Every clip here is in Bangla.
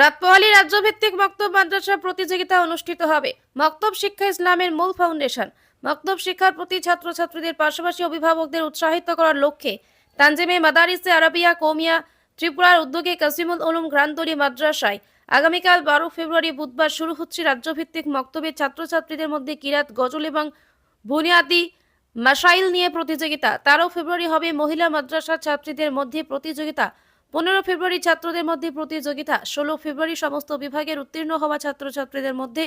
রাতপহালি রাজ্যভিত্তিক মক্তব মাদ্রাসা প্রতিযোগিতা অনুষ্ঠিত হবে। মক্তব শিক্ষা ইসলামের মূল ফাউন্ডেশন। মক্তব শিক্ষার প্রতি ছাত্রছাত্রীদের পাশাপাশি অভিভাবকদের উৎসাহিত করার লক্ষ্যে তানজিমে মাদারিসে আরাবিয়া, কৌমিয়া, ত্রিপুরার উদ্যোগে কাসিমুল উলুম গ্রান্তরি মাদ্রাসায় আগামীকাল বারো ফেব্রুয়ারি বুধবার শুরু হচ্ছে রাজ্যভিত্তিক মক্তবের ছাত্রছাত্রীদের মধ্যে কিরাত, গজল এবং বুনিয়াদি মাসাইল নিয়ে প্রতিযোগিতা। তেরো ফেব্রুয়ারি হবে মহিলা মাদ্রাসার ছাত্রীদের মধ্যে প্রতিযোগিতা। পনেরো ফেব্রুয়ারি ছাত্রদের মধ্যে প্রতিযোগিতা, ষোলো ফেব্রুয়ারি সমস্ত বিভাগের উত্তীর্ণ হওয়া ছাত্রছাত্রীদের মধ্যে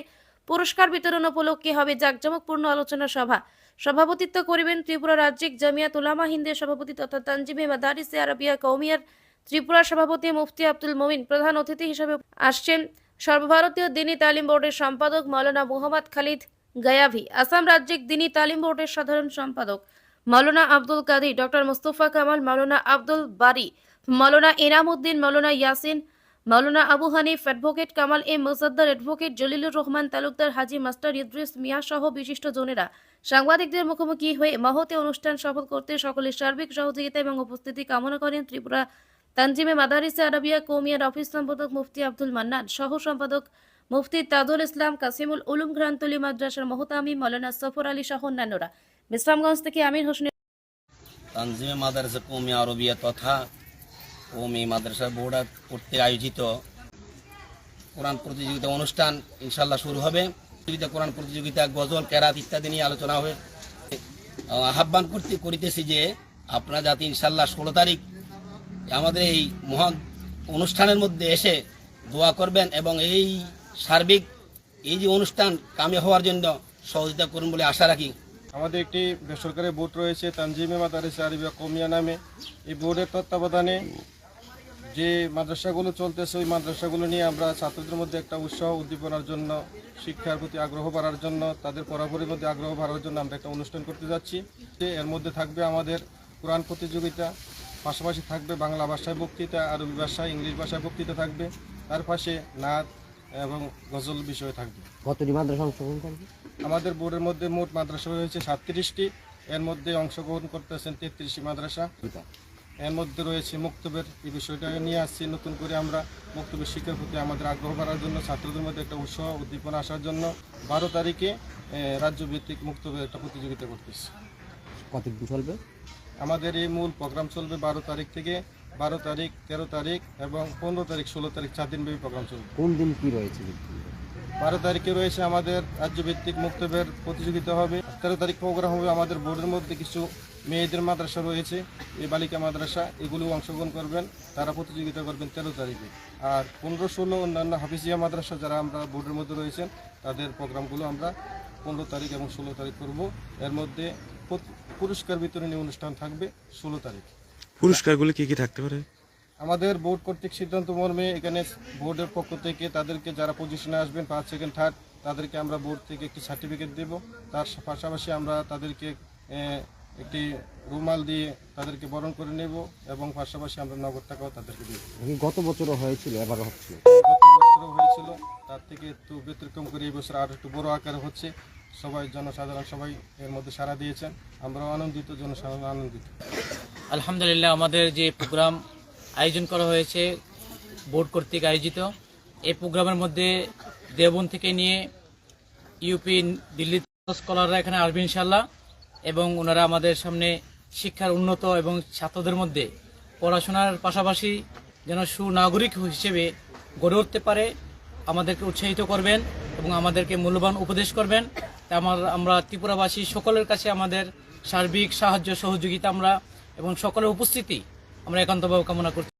পুরস্কার বিতরণ উপলক্ষে হবে জাঁকজমকপূর্ণ আলোচনা সভা। সভাপতিত্ব করিবেন ত্রিপুরা রাজ্যিক জামিয়াত উলামা হিন্দের সভাপতি তথা তানজিমে মাদারিসে আরাবিয়া কৌমিয়ার ত্রিপুরা সভাপতি মুফতি আব্দুল মমিন। প্রধান অতিথি হিসেবে আসছেন সর্বভারতীয় দিনী তালিম বোর্ডের সম্পাদক মাওলানা মোহাম্মদ খালিদ গায়াভি, আসাম রাজ্যিক দিনী তালিম বোর্ডের সাধারণ সম্পাদক Maulana Abdul Kadi doctor Mustafa Kamal, Maulana Abdul Bari Maulana Enam Uddin Maulana Yasin Maulana Abu Hanif advocate Kamal M Musaddar advocate Jalilur Rahman, Talukdar Haji master Idris Mia সহ বিশিষ্ট জনেরা। সাংবাদিকদের মুখোমুখি হয়ে মহতে অনুষ্ঠান সফল করতে সকলের সার্বিক সহযোগিতা এবং উপস্থিতি কামনা করেন ত্রিপুরা তানজিমে মাদারিসে আরাবিয়া কৌমিয়ার অফিস সম্পাদক মুফতি আব্দুল মান্নান, সহ সম্পাদক মুফতি তাজুল ইসলাম, কাসিমুল উলুম গ্রান্তলি, মাদ্রাসার মহতামি মৌলানা সফর আলী সহ অন্যান্যরা। বিশ্রামগঞ্জ থেকে আমির হোসেন তানজিমে মাদ্রাসা কৌমি আরবিয়া তথা কৌমি মাদ্রাসা বোর্ড কর্তৃক আয়োজিত কোরআন প্রতিযোগিতা অনুষ্ঠান ইনশাল্লাহ শুরু হবে। প্রতিযোগিতা, কোরআন প্রতিযোগিতা, গজল, কেরাত ইত্যাদি নিয়ে আলোচনা হবে আহ্বান করতে করিতেছি যে আপনারা যাতে ইনশাল্লাহ ষোলো তারিখ আমাদের এই মহান অনুষ্ঠানের মধ্যে এসে দোয়া করবেন এবং এই সার্বিক এই যে অনুষ্ঠান কামে হওয়ার জন্য সহযোগিতা করুন বলে আশা রাখি। আমাদের একটি বেসরকারি বোর্ড রয়েছে, তানজিমে মাদারিসে আরবিয়া কমিয়া নামে। এই বোর্ডের তত্ত্বাবধানে যে মাদ্রাসাগুলো চলতেছে ওই মাদ্রাসাগুলো নিয়ে আমরা ছাত্রদের মধ্যে একটা উৎসাহ উদ্দীপনার জন্য শিক্ষার প্রতি আগ্রহ বাড়ার জন্য তাদের পড়াপড়ির মধ্যে আগ্রহ বাড়ার জন্য আমরা একটা অনুষ্ঠান করতে যাচ্ছি। যে এর মধ্যে থাকবে আমাদের কোরআন প্রতিযোগিতা পাশাপাশি থাকবে বাংলা ভাষায় বক্তৃতা আরবি ভাষায় ইংলিশ ভাষায় বক্তৃতা থাকবে। তার পাশে নাচ এবং গজল বিষয় থাকবে। কতটি মাদ্রাসা অংশগ্রহণ করবে আমাদের বোর্ডের মধ্যে মোট মাদ্রাসা রয়েছে সাতত্রিশটি। এর মধ্যে অংশগ্রহণ করতেছেন তেত্রিশটি মাদ্রাসা। এর মধ্যে রয়েছে মুক্তবের এই বিষয়টা নিয়ে আসছি। নতুন করে আমরা মুক্তবের শিক্ষার প্রতি আমাদের আগ্রহ বাড়ার জন্য ছাত্রদের মধ্যে একটা উৎসাহ উদ্দীপনা আসার জন্য বারো তারিখে রাজ্যভিত্তিক মুক্তবের একটা প্রতিযোগিতা করতেছি। কতদিন চলবে? আমাদের এই মূল প্রোগ্রাম চলবে বারো তারিখ থেকে বারো তারিখ তেরো তারিখ এবং পনেরো তারিখ ষোলো তারিখ চার দিনব্যাপী প্রোগ্রাম চলবে। কোন দিন কি রয়েছে বারো তারিখে রয়েছে আমাদের রাজ্যভিত্তিক মুক্তবের প্রতিযোগিতা হবে তেরো তারিখ প্রোগ্রাম হবে আমাদের বোর্ডের মধ্যে কিছু মেয়েদের মাদ্রাসা রয়েছে এই বালিকা মাদ্রাসা এগুলো অংশগ্রহণ করবেন তারা প্রতিযোগিতা করবেন তেরো তারিখে। আর পনেরো ষোলো অন্যান্য হাফিজিয়া মাদ্রাসা যারা আমরা বোর্ডের মধ্যে রয়েছেন তাদের প্রোগ্রামগুলো আমরা পনেরো তারিখ এবং ষোলো তারিখ করব। এর মধ্যে পুরস্কার বিতরণী অনুষ্ঠান থাকবে ষোলো তারিখ। পুরস্কারগুলো কি কি থাকতে পারে? আমাদের বোর্ড কর্তৃক সিদ্ধান্ত মর্মে এখানে বোর্ডের পক্ষ থেকে তাদেরকে যারা পজিশনে আসবেন ফার্স্ট সেকেন্ড থার্ড তাদেরকে আমরা বোর্ড থেকে একটি সার্টিফিকেট দেব। তার পাশাপাশি আমরা তাদেরকে একটি রুমাল দিয়ে তাদেরকে বরণ করে নেব এবং পাশাপাশি আমরা নগদ টাকাও তাদেরকে দেব। গত বছরও হয়েছিল এবার হচ্ছে? গত বছরও হয়েছিল তার থেকে একটু ব্যতিক্রম করে এই বছর আরও একটু বড় আকারে হচ্ছে। সবাই জনসাধারণ সবাই এর মধ্যে সাড়া দিয়েছেন। আমরাও আনন্দিত জনসাধারণ আনন্দিত। আলহামদুলিল্লাহ আমাদের যে প্রোগ্রাম আয়োজন করা হয়েছে বোর্ড কর্তৃক আয়োজিত এই প্রোগ্রামের মধ্যে দেবন থেকে নিয়ে ইউপি দিল্লি স্কলাররা এখানে আসবে ইনশাল্লাহ এবং ওনারা আমাদের সামনে শিক্ষার উন্নত এবং ছাত্রদের মধ্যে পড়াশোনার পাশাপাশি যেন সুনাগরিক হিসেবে গড়ে উঠতে পারে, আমাদেরকে উৎসাহিত করবেন এবং আমাদেরকে মূল্যবান উপদেশ করবেন। তা আমার, আমরা ত্রিপুরাবাসী সকলের কাছে আমাদের সার্বিক সাহায্য, সহযোগিতা আমরা এবং সকলের উপস্থিতি আমরা একান্তভাবে কামনা করছি।